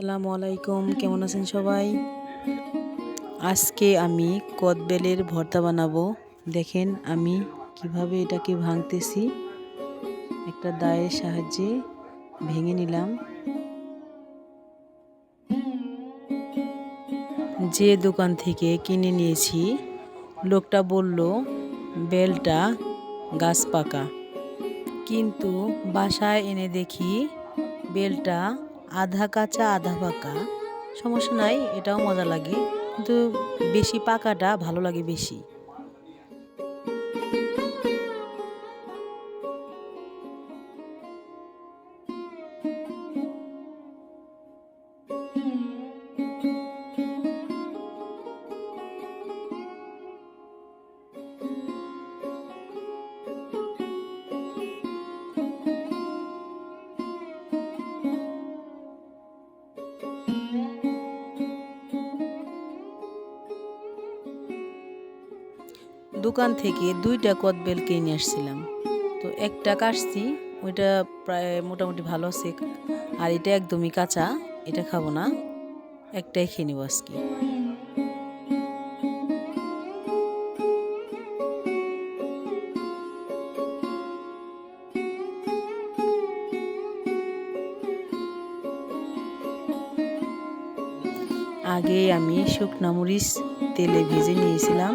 আসসালামু আলাইকুম, কেমন আছেন সবাই? আজকে আমি কদবেলের ভর্তা বানাবো। দেখেন আমি কীভাবে এটাকে ভাঙতেছি। একটা দায়ের সাহায্যে ভেঙে নিলাম। যে দোকান থেকে কিনে নিয়েছি, লোকটা বলল, বেলটা গাছ পাকা। কিন্তু বাসায় এনে দেখি বেলটা আধা কাঁচা, আধা পাকা। সমস্যা নাই, এটাও মজা লাগে। কিন্তু বেশি পাকাটা ভালো লাগে বেশি। দোকান থেকে দুইটা কদবেল কিনে আসছিলাম। তো একটা কাটছি ওইটা প্রায় মোটামুটি ভালো আছে। আর এটা একদমই কাঁচা, এটা খাব না। একটাই খেয়ে নেব আজকে। আগে আমি শুকনা মরিচ, তেলে ভেজে নিয়েছিলাম।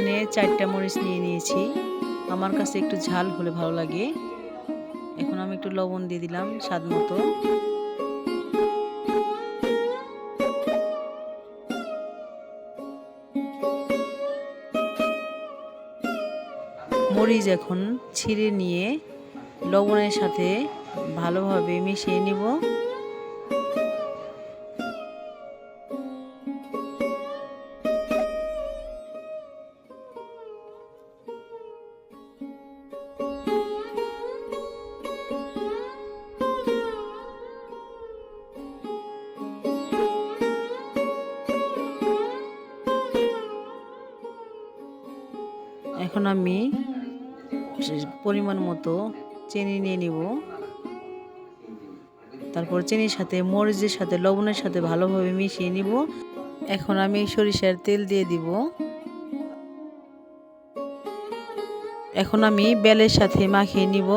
এখানে চারটা মরিচ নিয়ে নিয়েছি। আমার কাছে একটু ঝাল হলে ভালো লাগে। এখন আমি একটু লবণ দিয়ে দিলাম স্বাদ মতো। মরিচ এখন ছিঁড়ে নিয়ে লবণের সাথে ভালোভাবে মিশিয়ে নিব। এখন আমি পরিমাণ মতো চিনি নিয়ে নিব। তারপর চিনির সাথে, মরিচের সাথে, লবণের সাথে ভালোভাবে মিশিয়ে নিব। এখন আমি সরিষার তেল দিয়ে দিব। এখন আমি বেলের সাথে মাখিয়ে নিব।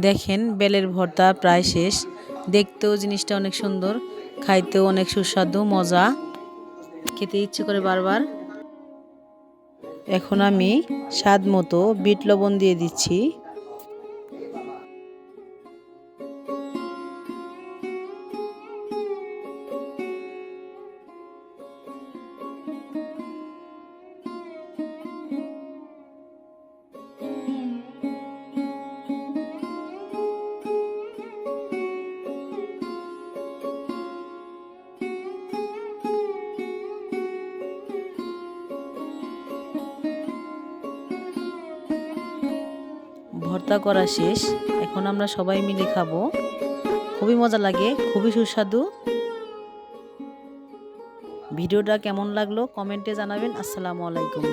দেখেন, বেলের ভর্তা প্রায় শেষ। দেখতেও জিনিসটা অনেক সুন্দর, খাইতেও অনেক সুস্বাদু, মজা। খেতে ইচ্ছে করে বারবার। এখন আমি স্বাদ মতো বিট লবণ দিয়ে দিচ্ছি। ভর্তা করা শেষ। এখন আমরা সবাই মিলে খাব। খুবই মজা লাগে, খুবই সুস্বাদু। ভিডিওটা কেমন লাগল কমেন্টে জানাবেন। আসসালামু আলাইকুম।